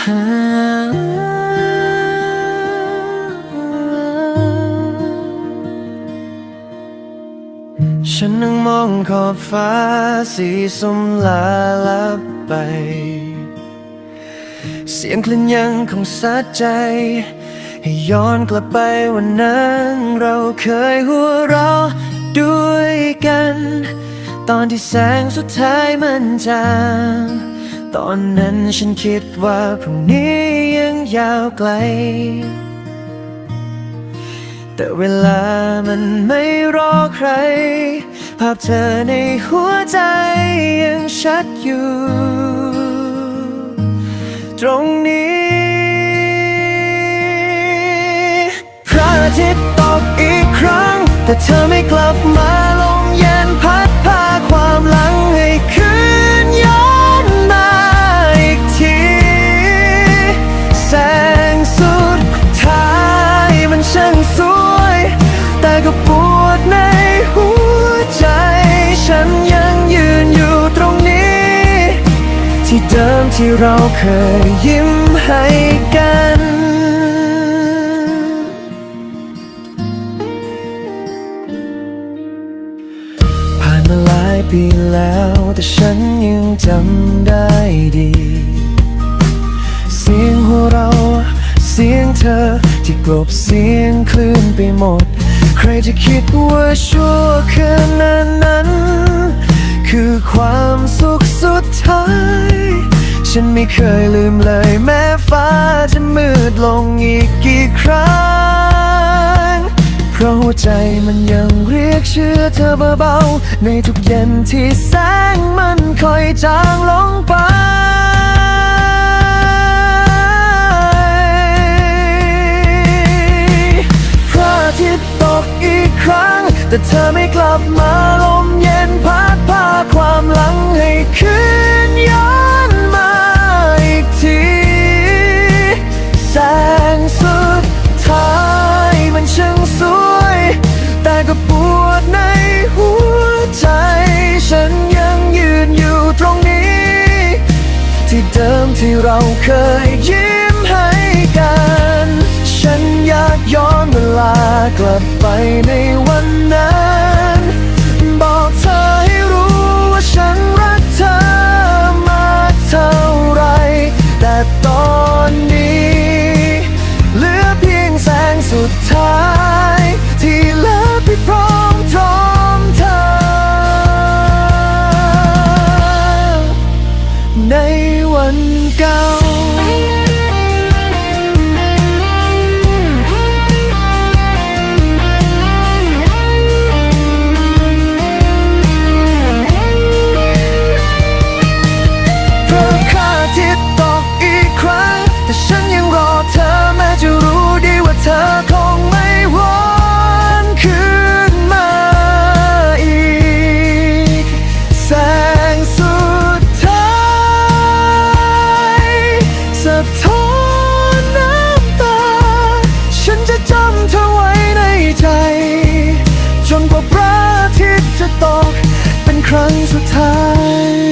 ฉันนั่งมองขอบฟ้าสีส้มลาลับไป เสียงคลื่นยังคงสัดใจ ให้ย้อนกลับไปวันนั้นเราเคยหัวเราะด้วยกัน ตอนที่แสงสุดท้ายมันจาง ตอนนั้นฉันคิดว่าพรุ่งนี้ยังยาวไกล แต่เวลามันไม่รอใคร ภาพเธอในหัวใจยังชัดอยู่ ตรงนี้ พระอาทิตย์ตกอีกครั้ง แต่เธอไม่กลับมา ที่เราเคยยิ้มให้กัน ผ่านมาหลายปีแล้ว แต่ฉันยังจำได้ดี เสียงหัวเรา เสียงเธอที่กลบเสียงคลื่นไปหมด ใครจะคิดว่าชั่ว ฉันไม่เคยลืมเลย แม้ฟ้าจะมืดลงอีกกี่ครั้ง เพราะหัวใจมันยังเรียกชื่อเธอเบาๆ ในทุกเย็นที่แสงมันค่อยจางลงไปพระอาทิตย์ตกอีกครั้ง แต่เธอไม่กลับมาลมเย็นพัดพาความหลังให้คืน ที่เราเคยยิ้มให้กัน ฉันอยากย้อนเวลากลับไปในวันนั้น บอกเธอให้รู้ว่าฉันรักเธอมากเท่าไร แต่ตอนนี้ เหลือเพียงแสงสุดท้าย วั ครั้งสุดท้าย